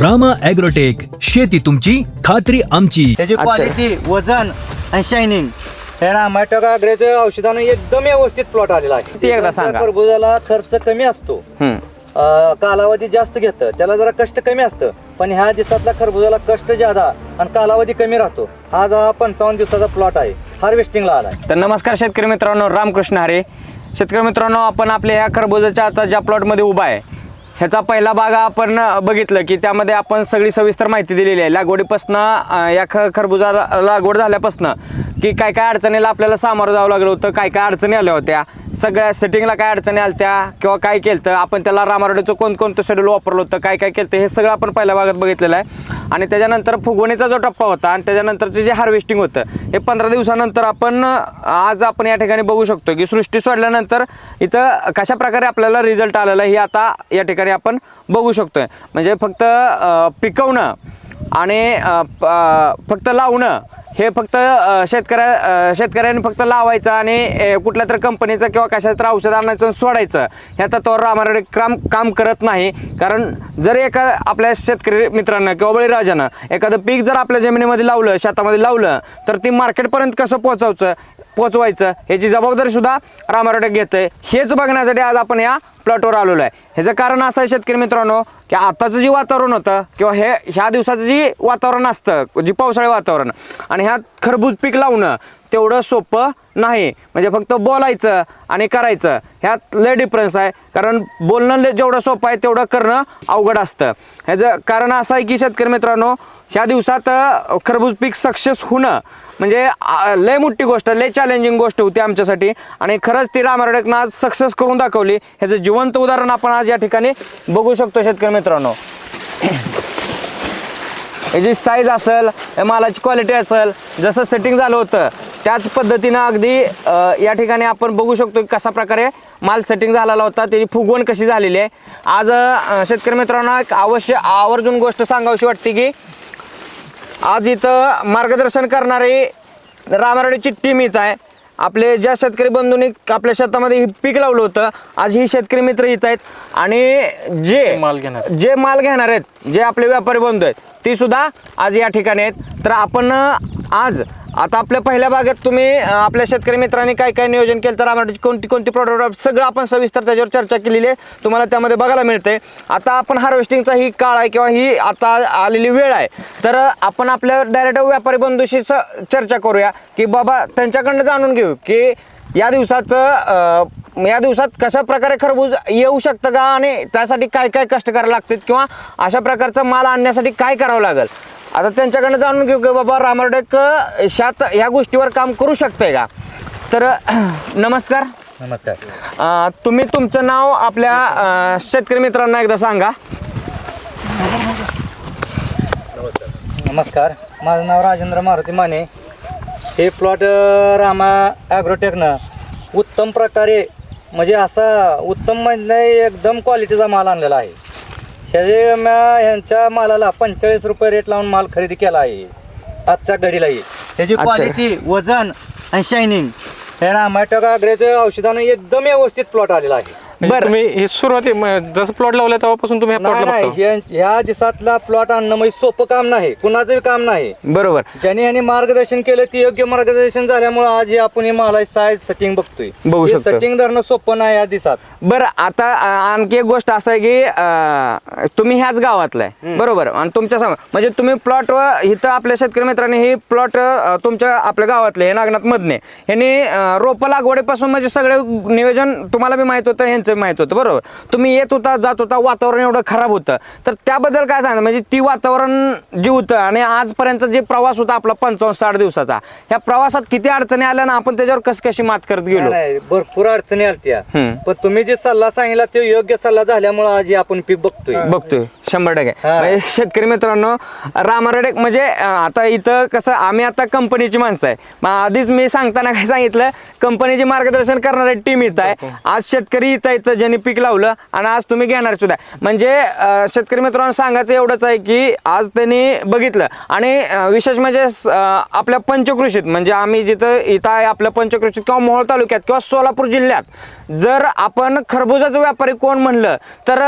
Rama agrotech शेती तुमची खात्री आमची. त्याची अच्छा. क्वालिटी वजन आणि शायनिंग हे रामाटोक अग्रेचं औषधानं एकदम व्यवस्थित प्लॉट आलेला आहे. ते एकदा सांगा. टरबुजाला खर्च कमी असतो. हम्म. अं, कालावधी जास्त घेतं. त्याला जरा कष्ट कमी असतं. पण ह्या दिवसातला खरबुजाला कष्ट ज्यादा आणि कालावधी कमी राहतो आज हा पंचावन्न दिवसाचा प्लॉट आहे. हार्वेस्टिंगला आलाय. तर नमस्कार शेतकरी मित्रांनो रामकृष्ण हरे. शेतकरी मित्रांनो आपण आपल्या ह्या खरबुजाच्या आता ज्या प्लॉटमध्ये उभा आहे ह्याचा पहिला भाग आपण बघितलं की त्यामध्ये आपण सगळी सविस्तर माहिती दिलेली आहे. लागवडीपासनं या ख खरबुजा लागवड झाल्यापासनं की काय काय अडचणीला आपल्याला सामोरं जावं लागलं होतं काय काय अडचणी आल्या होत्या सगळ्या सेटिंगला काय अडचणी आल्या त्या किंवा काय केलं आपण त्याला रामारोड्याचं कोणकोणतं शेड्यूल वापरलं होतं काय काय केलं हे सगळं आपण पहिल्या भागात बघितलेलं आहे. आणि त्याच्यानंतर फुगवणीचा जो टप्पा होता आणि त्याच्यानंतरचं जे हार्वेस्टिंग होतं हे पंधरा दिवसानंतर आपण आज आपण या ठिकाणी बघू शकतो की सृष्टी सोडल्यानंतर इथं कशा प्रकारे आपल्याला रिझल्ट आलेला हे आता या ठिकाणी आपण बघू शकतोय. म्हणजे फक्त पिकवणं आणि प- फक्त लावणं हे फक्त शेतकऱ्या अं, शेतकऱ्यांनी फक्त लावायचं आणि कुठल्या तरी कंपनीचं किंवा कशा औषध आणायचं सोडायचं. ह्या तत्वावर रामाकडे काम काम करत नाही. कारण जर एका आपल्या शेतकरी मित्रांना किंवा बळीराजानं एखादं पीक जर आपल्या जमिनीमध्ये लावलं शेतामध्ये लावलं तर ती मार्केटपर्यंत कसं पोहोचवचं? पोचवायचं. ह्याची जबाबदारी सुद्धा रामारोटे आहे हेच बघण्यासाठी आज आपण या प्लॉटवर आलेलो आहे. ह्याचं कारण असं आहे शेतकरी मित्रांनो की आताचं जे वातावरण होतं किंवा हे ह्या दिवसाचं जे वातावरण असतं जे पावसाळी वातावरण आणि ह्यात खरबूज पीक लावणं तेवढं सोपं नाही. म्हणजे फक्त बोलायचं आणि करायचं. ह्यात लय डिफरन्स आहे. कारण बोलणं लय- जेवढं सोपं आहे तेवढं करणं अवघड असतं. ह्याचं कारण असं आहे की शेतकरी मित्रांनो ह्या दिवसात खरबूज पीक सक्सेस होणं म्हणजे लय मोठी गोष्ट लय चॅलेंजिंग गोष्ट होती आमच्यासाठी. आणि खरंच ती रामराडेकनं आज सक्सेस करून दाखवली. ह्याचं जिवंत उदाहरण आपण आज या ठिकाणी बघू शकतो शेतकरी मित्रांनो. याची साईज असेल या मालाची क्वालिटी असेल जसं सेटिंग झालं होतं त्याच पद्धतीनं अगदी या ठिकाणी आपण बघू शकतो की कशा प्रकारे माल सेटिंग झालेला होता त्याची फुगवण कशी झालेली आहे. आज शेतकरी मित्रांनो एक अवश्य आवर्जून गोष्ट सांगावीशी वाटते की आज इथं मार्गदर्शन करणारी रामराडीची टीम इथं आहे. आपले ज्या शेतकरी बंधूंनी आपल्या शेतामध्ये हे पीक लावलं होतं आज ही शेतकरी मित्र इथं आहेत. आणि जे माल घेणार. जे माल घेणार आहेत जे आपले व्यापारी बंधू आहेत ती सुद्धा आज या ठिकाणी आहेत. तर आपण आज आता आपल्या पहिल्या भागात तुम्ही आपल्या शेतकरी मित्रांनी काय काय नियोजन केलं तर आम्हाला कोणती कोणती प्रॉडक्ट सगळं आपण सविस्तर त्याच्यावर चर्चा केलेली आहे. तुम्हाला त्यामध्ये बघायला मिळते आता आपण हार्वेस्टिंगचा ही काळ आहे किंवा ही आता आलेली वेळ आहे. तर आपण आपल्या डायरेक्ट व्यापारी बंधूशी स- चर्चा करूया की बाबा त्यांच्याकडनं जाणून घेऊ की या दिवसाचं या दिवसात कशा प्रकारे खरबूज येऊ शकतं का आणि त्यासाठी काय काय कष्ट करायला लागतात किंवा अशा प्रकारचा माल आणण्यासाठी काय करावं लागेल. आता त्यांच्याकडनं जाणून घेऊ की बाबा रामरडेक ह्यात ह्या गोष्टीवर काम करू शकतंय का? तर नमस्कार. नमस्कार. अं, तुम्ही तुमचं नाव आपल्या अं, शेतकरी मित्रांना एकदा सांगा. नमस्कार. माझं नाव राजेंद्र मारुती माने. हे प्लॉट रामा ॲग्रोटेकनं उत्तम प्रकारे म्हणजे असा उत्तम म्हणजे एकदम क्वालिटीचा माल आणलेला आहे. ह्याचे म्या ह्यांच्या मालाला पंचेचाळीस रुपये रेट लावून माल खरेदी केला आहे. आजच्या घडीलाही त्याची अच्छा. क्वालिटी वजन आणि शायनिंग हे रामाटोक अग्रेचं औषधानं एकदम व्यवस्थित प्लॉट आलेला आहे. बरं. तुम्ही हे सुरुवाती म- जसं प्लॉट लावलं तेव्हापासून तुम्ही नाही प्लॉटला नाही बघता ह्या- ह्या दिवसातला प्लॉट आणणं म्हणजे सोपं काम नाही. कुणाचंही काम नाही. बरोबर. ज्याने यांनी मार्गदर्शन केलं ते योग्य मार्गदर्शन झाल्यामुळे आज हे आपण हे माला साईज सेटिंग बघतोय. बघू शकतो. सेटिंग धरणं सोपं नाही या दिवसात बरं आता अं, आणखी एक गोष्ट असं आहे की अं, तुम्ही ह्याच गावातला आहे. बरोबर. आणि तुमच्यासमोर म्हणजे तुम्ही प्लॉट इथं आपल्या शेतकरी मित्रांनी हे प्लॉट तुमच्या आपल्या गावातले हे नागनाथ मधने. ह्यांनी अं, रोपं लागवडीपासून म्हणजे सगळं नियोजन तुम्हाला बी माहीत होतं ह्यांचं. बी माहीत होतं बरोबर? तुम्ही येत होता जात होता वातावरण एवढं खराब होतं. तर त्याबद्दल काय सांगा म्हणजे ती वातावरण जे होतं आणि आजपर्यंत जे प्रवास होता आपला पंचावन्न साठ दिवसाचा ह्या प्रवासात किती अडचणी आल्या ना आपण त्याच्यावर कशी कशी मात करत गेलो? नाही भरपूर अडचणी आलत्या. हम्म. पण तुम्ही जे सल्ला सांगितला ते योग्य सल्ला झाल्यामुळे आज हे आपण पीक बघतोय. बघतोय शंभर टक्के. हा. म्हणजे शेतकरी मित्रांनो रामारेडे म्हणजे अं, आता इथं कसं आम्ही आता कंपनीची माणसं आहे. मग आधीच मी सांगताना काय सांगितलं कंपनीचे मार्गदर्शन करणारी टीम इथं आहे. आज शेतकरी इथं इथं ज्यांनी पीक लावलं आणि आज तुम्ही घेणार सुद्धा. म्हणजे शेतकरी मित्रांनो सांगायचं एवढंच आहे की आज त्यांनी बघितलं. आणि विशेष म्हणजे आपल्या पंचकृषीत म्हणजे आम्ही जिथं इथं आहे आपल्या पंचकृषीत किंवा मोहोळ तालुक्यात किंवा सोलापूर जिल्ह्यात जर आपण खरबुजाचं व्यापारी कोण म्हणलं तर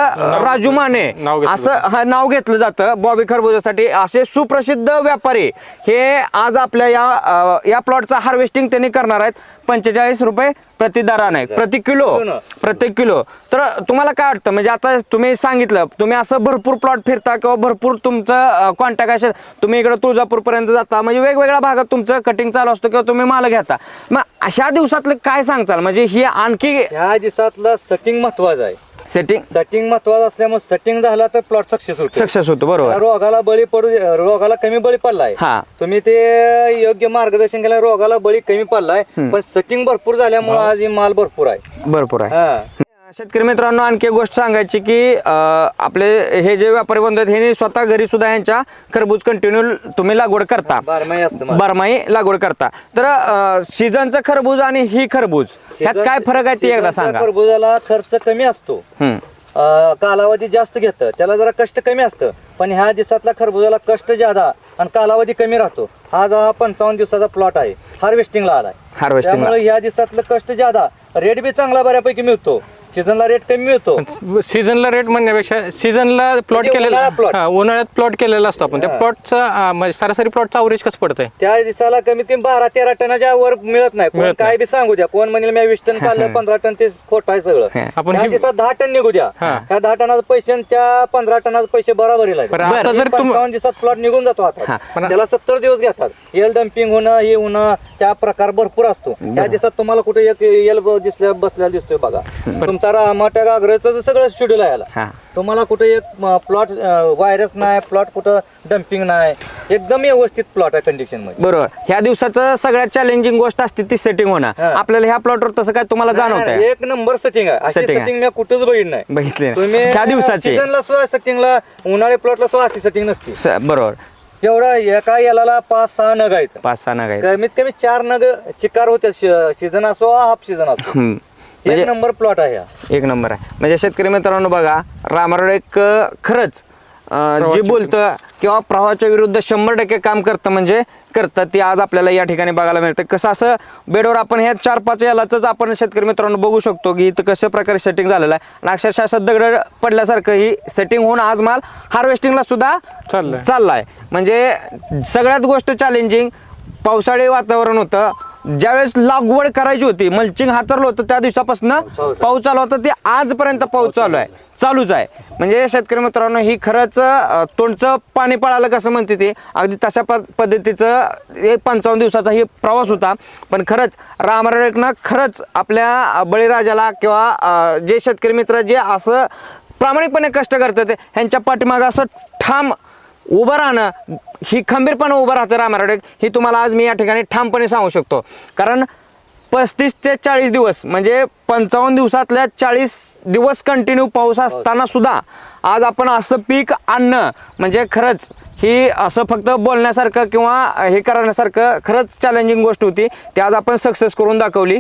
राजू माने असं हा नाव घेतलं जातं बॉबी खरबुजासाठी. असे सुप्रसिद्ध व्यापारी हे आज आपल्या या या प्लॉटचा हार्वेस्टिंग त्यांनी करणार आहेत. पंचेचाळीस रुपये प्रति दराने प्रति किलो किलो. प्रत्येक किलो. तर तुम्हाला काय वाटतं? म्हणजे आता तुम्ही सांगितलं तुम्ही असं भरपूर प्लॉट फिरता किंवा भरपूर तुमचं कॉन्टॅक्ट असे तुम्ही इकडे तुळजापूर पर्यंत जाता म्हणजे वेगवेगळ्या भागात तुमचं कटिंग चालू असतं किंवा तुम्ही माल घेता. मग अशा दिवसातलं काय सांगचाल म्हणजे ही आणखी ह्या दिवसातलं सेटिंग महत्वाचं आहे. सेटिंग सेटिंग महत्वाचं असल्यामुळे सेटिंग झाला तर प्लॉट सक्सेस होतो. सक्सेस होतो बरोबर. रोगाला बळी पडू रोगाला कमी बळी पडलाय. हा. तुम्ही ते योग्य मार्गदर्शन केलं रोगाला बळी कमी पडलाय. पण सेटिंग भरपूर झाल्यामुळे आज ही माल भरपूर आहे. भरपूर आहे. हा. शेतकरी मित्रांनो आणखी एक गोष्ट सांगायची की आपले हे जे व्यापारी बंधू आहेत हे स्वतः घरी सुद्धा यांच्या खरबूज कंटिन्यू तुम्ही लागवड करता. बारमाही असतं माल. बारमाही लागवड करता. तर सीझनचं खरबूज आणि ही खरबूज ह्यात काय फरक आहे ते एकदा सांगा. खरबुजाला खर्च कमी असतो. कालावधी जास्त घेतं. त्याला जरा कष्ट कमी असतं. पण ह्या दिवसातला खरबुजाला कष्ट ज्यादा आणि कालावधी कमी राहतो हा जो हा पंचावन्न दिवसाचा प्लॉट आहे. हार्वेस्टिंगला आलाय. त्यामुळे ह्या दिवसातलं कष्ट ज्यादा रेट बी चांगला बऱ्यापैकी मिळतो. सीझनला रेट कमी मिळतो सीझनला रेट म्हणण्यापेक्षा सीझनला प्लॉट म्हणजे केलेला plot. हा, उन्हाळ्यात प्लॉट केलेला असतो आपण. त्या. प्लॉटचा सरासरी प्लॉटचा अवरेज कसं पडतंय? त्या दिवसाला कमीत कमी बारा तेरा टनाच्या वर मिळत नाही. कोण मिळत काय बी सांगू द्या. कोण म्हणेल मी वीस टन काढलं पंधरा टन ते खोट आहे सगळं. हा. आपण ह्या हे- दिवसात दहा टन निघू द्या. हा. ह्या दहा टनाचे पैसे आणि त्या पंधरा टनाचे पैसे बरोबर बरं, आता जर तुम- पंचावन्न दिवसात प्लॉट निघून जातो हा. आता पण- त्याला सत्तर दिवस घेतात. एल डम्पिंग होणं हे होणं त्या प्रकार भरपूर असतो. त्या दिवसात तुम्हाला कुठे एक एल दिसल्या बसलेला दिसतोय बघा. तुमचा रामाट्या गागरेचं सगळं शेड्यूल आहे याला हा. तुम्हाला कुठे एक प्लॉट व्हायरस नाही प्लॉट कुठं डम्पिंग नाही. एकदम व्यवस्थित प्लॉट आहे कंडिशनमध्ये. बरोबर. ह्या दिवसाचं सगळ्यात चॅलेंजिंग गोष्ट असते ती सेटिंग होणं. हा. आपल्याला ह्या प्लॉटवर तसं काय तुम्हाला जाणवत नाही, आहे एक नंबर सेटिंग आहे. अशी Setting आहे. सेटिंग मी कुठेच बघितली नाही. बघितले तुम्ही ह्या दिवसाची. सीझनला सुद्धा सेटिंगला उन्हाळी प्लॉटला सुद्धा अशी सेटिंग नसते. स- बरोबर. एवढा एका याला पाच सहा नग आहेत. पाच सहा नग आहेत. कमीत कमी चार नग चिकार होते सीझन असो हाफ सीझन असो. हम्म. एक म्हणजे नंबर प्लॉट आहे हा. एक नंबर आहे. म्हणजे शेतकरी मित्रांनो बघा रामारोड एक अं, खरंच अं, जे बोलतं किंवा प्रवाहाच्या विरुद्ध शंभर टक्के काम करतं म्हणजे करतं. ते आज आपल्याला या ठिकाणी बघायला मिळतं. कसं असं बेडवर आपण ह्या चार पाच यालाच आपण शेतकरी मित्रांनो बघू शकतो की इथं कशा प्रकारे सेटिंग झालेलं आहे. आणि अक्षरशः असं दगड पडल्यासारखं ही सेटिंग होऊन आज माल हार्वेस्टिंगला सुद्धा चाललंय. चाललाय. म्हणजे सगळ्यात गोष्ट चॅलेंजिंग पावसाळी वातावरण होतं. ज्यावेळेस लागवड करायची होती मल्चिंग हातरलं होतं त्या दिवसापासून पाऊस चालू होता ते आजपर्यंत पाऊस चालू आहे. चालूच आहे. म्हणजे शेतकरी मित्रांनो ही खरंच तोंडचं पाणी पळालं कसं म्हणते ते अगदी तशा पद्धतीचं एक पंचावन्न दिवसाचा ही प्रवास होता. पण खरंच रामरायकनं खरंच आपल्या बळीराजाला किंवा जे शेतकरी मित्र जे असं प्रामाणिकपणे कष्ट करतात ते, ह्यांच्या पाठीमागं असं ठाम उभं राहणं ही खंबीरपणे उभं राहतं रामारोडे ही तुम्हाला आज मी या ठिकाणी ठामपणे सांगू शकतो. कारण पस्तीस ते चाळीस दिवस म्हणजे पंचावन्न दिवसातल्या चाळीस दिवस कंटिन्यू पाऊस असताना सुद्धा आज आपण असं पीक आणणं म्हणजे खरंच ही असं फक्त बोलण्यासारखं किंवा हे करण्यासारखं खरंच चॅलेंजिंग गोष्ट होती. ती आज आपण सक्सेस करून दाखवली.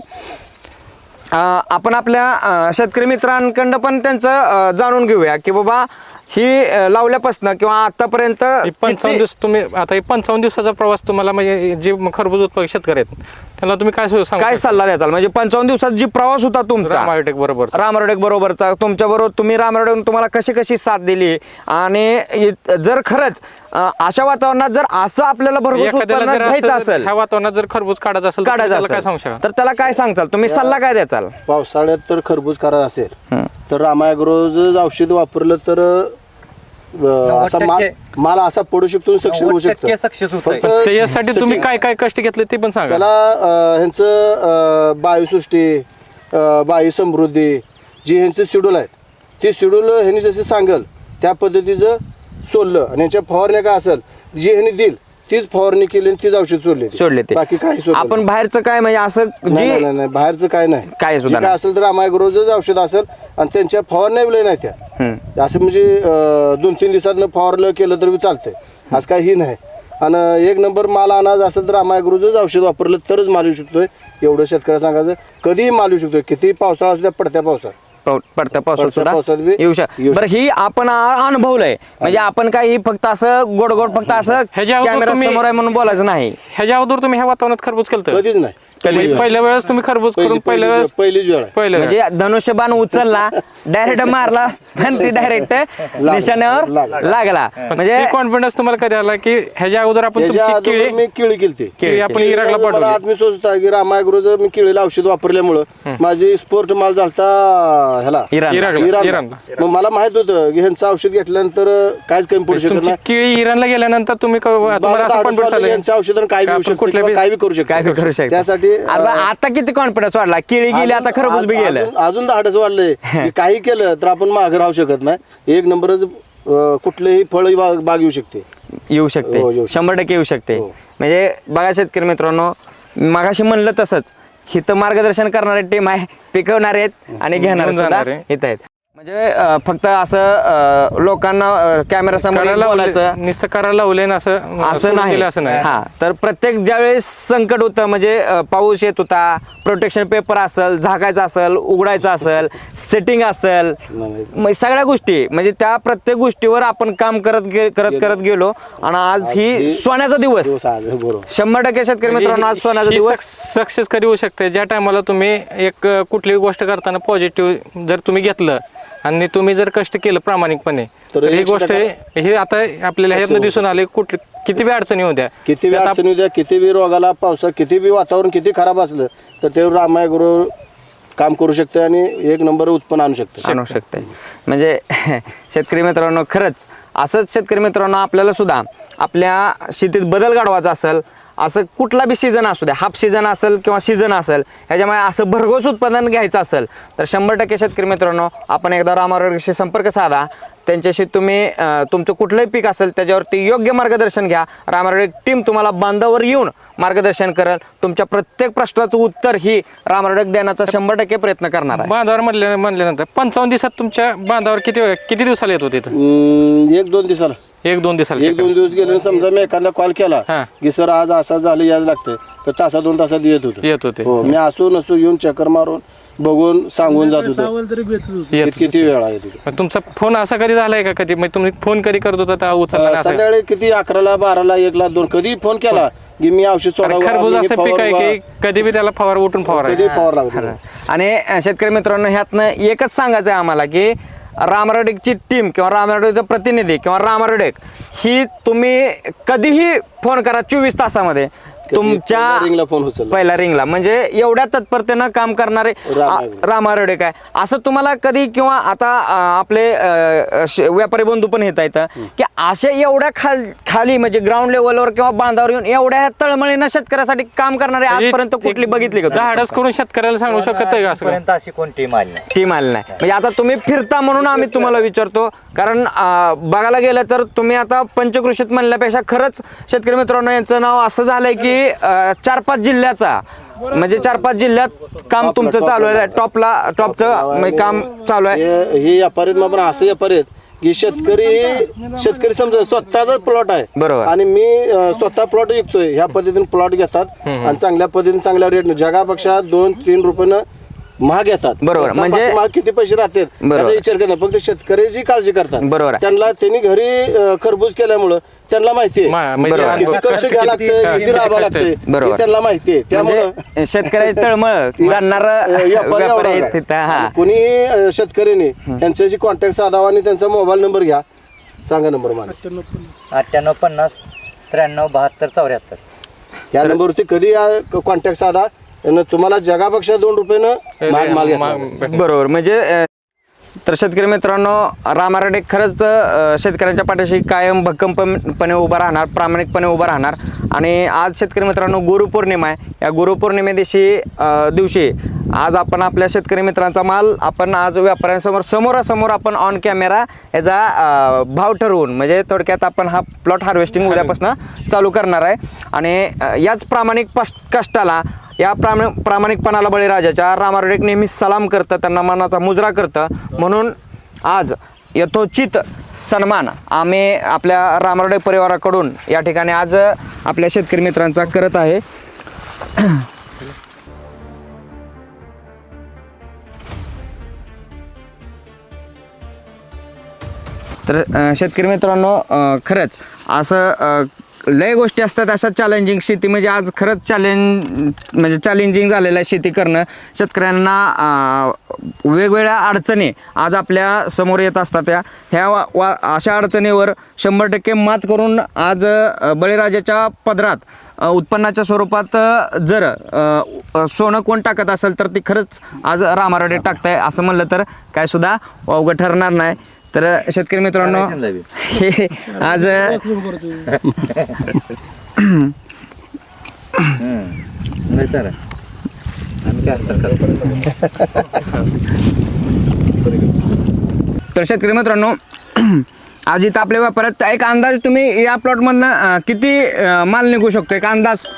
आपण आपल्या शेतकरी मित्रांकडं पण त्यांचं जाणून घेऊया की बाबा ही लावल्यापासनं किंवा आतापर्यंत पंचावन्न दिवस तुम्ही आता हे पंचावन्न दिवसाचा प्रवास तुम्हाला म्हणजे जे खरबूज उत्पादक शेतकरी आहेत त्यांना तुम्ही काय सांगू काय सल्ला द्याल म्हणजे पंचावन्न दिवसात जी प्रवास होता तुमचा रामायोटेक बरोबर रामरोडेक बरोबरचा तुमच्या बरोबर तुम्ही रामरोडेक तुम्हाला कशी कशी साथ दिली? आणि जर खरंच अशा वातावरणात जर असं आपल्याला असं- असेल ह्या वातावरणात जर खरबूज काढायचं असेल काढायचं त्याला काय सांगू शकाल? तर त्याला काय सांगचाल तुम्ही सल्ला काय द्याचाल पावसाळ्यात तर खरबूज करायचं असेल. तर रामायग्रोज औषध वापरलं तर अं, असा माल माल असा पडू शकतो सक्सेस होऊ शकतो. सक्सेस होत फक्त त्याच्यासाठी तुम्ही काय काय कष्ट घेतले ते पण सांगा. त्याला अं, ह्यांचं अं, बायोसृष्टी अं, बायो समृद्धी जी ह्यांचं शेड्यूल आहे ते शेड्यूल ह्यांनी जसे सांगल त्या पद्धतीचं सोडलं. आणि यांच्या फवारण्या काय असेल जी ह्यांनी देईल तीच फवारणी केली आणि तीच औषध सोडले सोडले ते. बाकी काही सोडलं आपण बाहेरचं काय म्हणजे असं नाही, नाही, जी नाही, नाही, बाहेरचं काय नाही. काय सुद्धा काय नाही. असेल तर अमायग्रोजच औषध असेल आणि त्यांच्या फवारण्या विलय नाही त्या. हं. असं म्हणजे दोन तीन दिवसात फवारलं केलं तर बी चालतंय. आज काय ही नाही. आणि एक नंबर माल अनाज असेल तर अमायग्रोजच औषध वापरलं तरच माल येऊ शकतोय. एवढं शेतकऱ्याला सांगायचं कधीही माल येऊ शकतोय. किती पावसाळा असू द्या पडत्या पावसात पाव- पडत्या पावसात पडत्या सुद्धा पावसात बी येऊ शकत येऊ बरं ही आपण आ- अनुभवलंय. म्हणजे आपण काय ही फक्त असं गोड गोड फक्त असं ह्याच्या अगोदर कॅमेरा तुम्ही- समोर आहे म्हणून बोलायचं नाही. ह्याच्या अगोदर तुम्ही ह्या वातावरणात खरबूज केलं कधीच नाही. म्हणजे पहिल्या वेळेस तुम्ही खरबूज करून पहिली- पहिल्या पहिलीच वेळेस पहिलीच वेळ आहे. पहिल्या वेळेस. म्हणजे धनुष्यबाण उचलला डायरेक्ट मारला पण ती डायरेक्ट निशाण्यावर लागला. म्हणजे कॉन्फिडन्स तुम्हाला कधी आला की ह्याच्या अगोदर आपण तुमची केळी मी केळी केलती. केळी आपण इराकला मला पाठवली. आत्मविश्वास होता की रामायग्रोचं मी केळीला औषध वापरल्यामुळं माझी स्पोर्ट माल झालता ह्याला? इराणला. इराणला. मग मला माहीत होतं की ह्यांचं औषध घेतल्यानंतर काहीच कमी पडू शकत तुमची नाही. केळी इराणला गेल्यानंतर तुम्ही क- तुम्हाला असं औषधानं काय बी का होऊ आपण शकतं कुठल्या किंवा बी- काय बी करू शकतो. काय बी करू शकतो. त्यासाठी अरे बा, आता किती कॉन्फिडन्स वाढला? केळी गेली आता खरबूज बी गेलं. अजून- अजून धाडस वाढलंय की काही केलं तर आपण मागे राहू शकत नाही. एक नंबरच अं, कुठलेही फळ ही बाग बाग येऊ शकते. येऊ हो, शकते. येऊ शंभर टक्के येऊ शकते. हो. म्हणजे बघा शेतकरी मित्रांनो मागाशी म्हणलं तसंच. हिथं मार्गदर्शन करणारे टीम आहे पिकवणारे आहेत आणि घेणारे सुद्धा आहेत. म्हणजे फक्त असं लोकांना कॅमेरा समोर बोलायचं. लावले- नुसतं करायला लावले ना असं असं नाही. असं नाही. हा. तर प्रत्येक ज्यावेळेस संकट होतं म्हणजे पाऊस येत होता प्रोटेक्शन पेपर असेल झाकायचं असेल उघडायचं असेल सेटिंग असेल सगळ्या गोष्टी. म्हणजे त्या प्रत्येक गोष्टीवर आपण काम करत करत करत गेलो आणि आज ही सोन्याचा दिवस. शंभर टक्के शेतकरी मित्रांनो आज सोन्याचा दिवस. सक्सेस कधी होऊ शकते? ज्या टायमाला तुम्ही एक अ, कुठलीही गोष्ट करताना पॉझिटिव्ह जर तुम्ही घेतलं आणि तुम्ही जर कष्ट केलं प्रामाणिकपणे तर तर ही एकशे गोष्ट हे आता आपल्याला ह्यातनं दिसून आले कुठली किती बी अडचणी होत्या किती बी अडचणी उद्या किती बी रोगाला पावसा किती बी वातावरण किती खराब असलं तर ते रामायग्रो काम करू शकते आणि एक नंबर उत्पन्न आणू शकते. आणू शकते. म्हणजे शेतकरी मित्रांनो खरंच असंच शेतकरी मित्रांनो आपल्याला सुद्धा आपल्या शेतीत बदल घडवायचा असेल असं कुठला बी सीझन असू द्या हाफ सीझन असेल किंवा सीझन असेल ह्याच्यामुळे असं भरघोस उत्पादन घ्यायचं असेल तर शंभर टक्के शेतकरी मित्रांनो आपण एकदा रामारोग्याशी संपर्क साधा. त्यांच्याशी तुम्ही तुमचं कुठलंही पीक असेल त्याच्यावरती योग्य मार्गदर्शन घ्या. रामारोग्य टीम तुम्हाला बांधावर येऊन मार्गदर्शन करेल. तुमच्या प्रत्येक प्रश्नाचं उत्तर ही रामारोग्य देण्याचा शंभर टक्के प्रयत्न करणार आहे. बांधावर म्हणल्या म्हणल्यानंतर पंचावन्न दिवसात तुमच्या बांधावर किती किती दिवसाला येत होते एक दोन दिवसाला. एक दोन दिवसाला एक दोन दिवस गेले समजा मी एखादा कॉल केला हा. की सर आज असं झालं यायला लागतंय. तर तासा दोन तासात येत होतं. येत होते. हो मी असू नसू येऊन चक्कर मारून बघून सांगून जात होतो. येत किती- किती वेळा येत होतो. मग तुमचा फोन असा कधी झालाय का कधी? म्हणजे तुम्ही फोन कधी करत होता तेव्हा उचलला संध्याकाळी किती? अकराला बाराला एकला दोन. कधी फोन केला की मी औषध आणि सोडावं, खरबूज असं पीक आहे. की कधी बी त्याला फवार उठून फवार कधी फवार लागतो आणि अ, शेतकरी मित्रांनो ह्यातनं एकच सांगायचं आहे आम्हाला की रामराडेकची टीम किंवा रामराडेचं प्रतिनिधी किंवा रामराडेक ही तुम्ही कधीही फोन करा चोवीस तासामध्ये. तुमच्या रिंगला फोन उचलला? पहिल्या रिंगला म्हणजे एवढ्या तत्परतेनं काम करणारे रामारोडे. रामारोडे काय? असं तुम्हाला कधी किंवा आता अ, आपले अ, श- व्यापारी बंधू पण येत आहेत की असे एवढ्या खाल खाली म्हणजे ग्राउंड लेवलवर किंवा बांधावर येऊन एवढ्या तळमळीनं शेतकऱ्यासाठी काम करणारे आजपर्यंत कुठली बघितली का तुम्ही? धाडस करून शेतकऱ्याला सांगू शकत आहे का असं? काय? पर्यंत अशी कोणती माल नाही. टीम आली नाही. म्हणजे आता तुम्ही फिरता म्हणून आम्ही तुम्हाला विचारतो कारण अं, बघायला गेलं तर तुम्ही आता पंचकृषीत म्हणल्यापेक्षा खरंच शेतकरी मित्रांनो यांचं नाव असं झालंय की अं, चार पाच जिल्ह्याचा म्हणजे चार पाच जिल्ह्यात काम तुमचं चालू आहे. टॉपला. टॉपचं म्हणजे काम चालू आहे. हे व्यापारीत मग असं व्यापारी आहेत की शेतकरी शेतकरी समजा स्वतःचा प्लॉट आहे. बरोबर. आणि मी स्वतः प्लॉट विकतोय. ह्या पद्धतीने प्लॉट घेतात. आणि चांगल्या पद्धतीने चांगल्या रेट जगापेक्षा दोन तीन रुपयानं महाग घेतात बरोबर. म्हणजे- किती पैसे राहतात विचार करतात फक्त शेतकऱ्याची काळजी करतात. बरोबर. आहे. त्यांना त्यांनी घरी खरबूज केल्यामुळं त्यांना माहिती मा- आहे म्हणजे बरोबर. किती कष्ट घ्यावं लागतं किती- किती राहावं कष्ट आहे. बरोबर. हे त्यांना माहिती आहे. त्यामुळं म्हणजे शेतकऱ्याची तळमळ जाणणार व्यापारी तिथं. हा. आणि कुणी अं, शेतकऱ्याने त्यांच्याशी कॉन्टॅक्ट साधावा आणि त्यांचा मोबाईल नंबर घ्या. सांगा नंबर मला. अठ्ठ्याण्णव पन्नास त्र्याण्णव बहात्तर चौऱ्याहत्तर. या नंबरवरती कधी कॉन्टॅक्ट साधा. आणि तुम्हाला जगापेक्षा दोन रुपयानं महाग माल घेतला. मा- बरोबर. म्हणजे अ, तर शेतकरी मित्रांनो रामारडे खरंच शेतकऱ्यांच्या पाठीशी कायम भक्कमपणे उभा राहणार प्रामाणिकपणे उभा राहणार. आणि आज शेतकरी मित्रांनो गुरुपौर्णिमा आहे. या गुरुपौर्णिमे दिवशी दिवशी आज आपण आपल्या शेतकरी मित्रांचा माल आपण आज व्यापाऱ्यांसमोर समोरासमोर आपण ऑन कॅमेरा याचा भाव ठरवून म्हणजे थोडक्यात आपण हा प्लॉट हार्वेस्टिंग उद्यापासून चालू करणार आहे. आणि याच प्रामाणिक पस- कष्टाला या प्राम प्रामाणिकपणाला बळीराजाच्या रामारोडेक नेहमी सलाम करतं त्यांना मनाचा मुजरा करतं. म्हणून आज यथोचित सन्मान आम्ही आपल्या रामारोडे परिवाराकडून या ठिकाणी आज आपल्या शेतकरी मित्रांचा करत आहे. तर शेतकरी मित्रांनो खरंच असं लय गोष्टी असतात अशा चॅलेंजिंग शेती. म्हणजे आज खरंच चॅलेंज म्हणजे चॅलेंजिंग झालेलं आहे शेती करणं. शेतकऱ्यांना वेगवेगळ्या अडचणी आज आपल्यासमोर येत असतात. त्या ह्या वा वा- अशा अडचणीवर शंभर टक्के मात करून आज बळीराजाच्या पदरात उत्पन्नाच्या स्वरूपात जर सोनं कोण टाकत असेल तर ती खरंच आज रामारडे टाकताय. असं म्हणलं तर काय सुद्धा वावगं ठरणार नाही. तर शेतकरी मित्रांनो हे आज तर शेतकरी मित्रांनो आज इथं आपल्या व्यापारात एक अंदाज तुम्ही या प्लॉटमधनं किती माल निघू शकतो एक अंदाजे.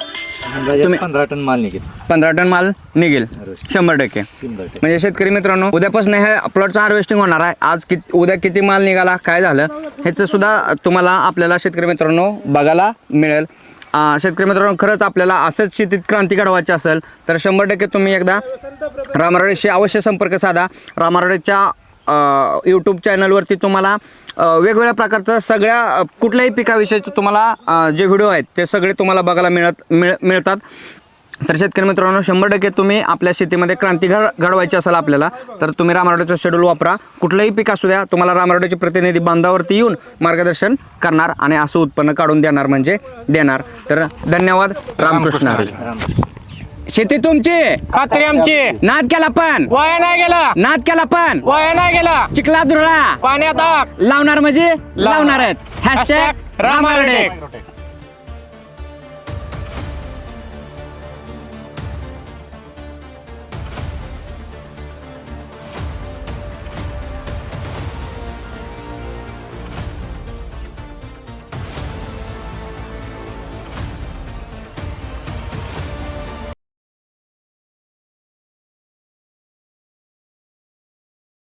तुम्ही- पंधरा टन माल निघेल. पंधरा टन माल निघेल. शंभर टक्के. म्हणजे शेतकरी मित्रांनो उद्यापासून ह्या प्लॉटचं हार्वेस्टिंग होणार आहे. आज किती उद्या किती माल निघाला काय झालं ह्याचं सुद्धा तुम्हाला आपल्याला शेतकरी मित्रांनो बघायला मिळेल. शेतकरी मित्रांनो खरंच आपल्याला असंच शेतीत क्रांती घडवायची असेल तर शंभर टक्के तुम्ही एकदा रामराडेशी अवश्य संपर्क साधा. रामराडेच्या यूट्यूब चॅनलवरती तुम्हाला वेगवेगळ्या प्रकारचं सगळ्या कुठल्याही पिकाविषयीचे तुम्हाला जे व्हिडिओ आहेत ते सगळे तुम्हाला बघायला मिळत मिळ मिळतात. तर शेतकरी मित्रांनो शंभर टक्के तुम्ही आपल्या शेतीमध्ये क्रांती घड घडवायची असेल आपल्याला तर तुम्ही रामराडेचं शेड्यूल वापरा. कुठलंही पीक असू द्या तुम्हाला रामराडेचे प्रतिनिधी बांधावरती येऊन मार्गदर्शन करणार आणि असं उत्पन्न काढून देणार म्हणजे देणार. तर धन्यवाद. रामकृष्ण. शेती तुमची? खात्री आमची. नाद केला पण. वाया नाही गेला. नाद केला पण. वाया नाही गेला. चिखला दुरळा पाण्यात आग. लावणार म्हणजे? लावणार आहेत. हॅशटॅग रामारडे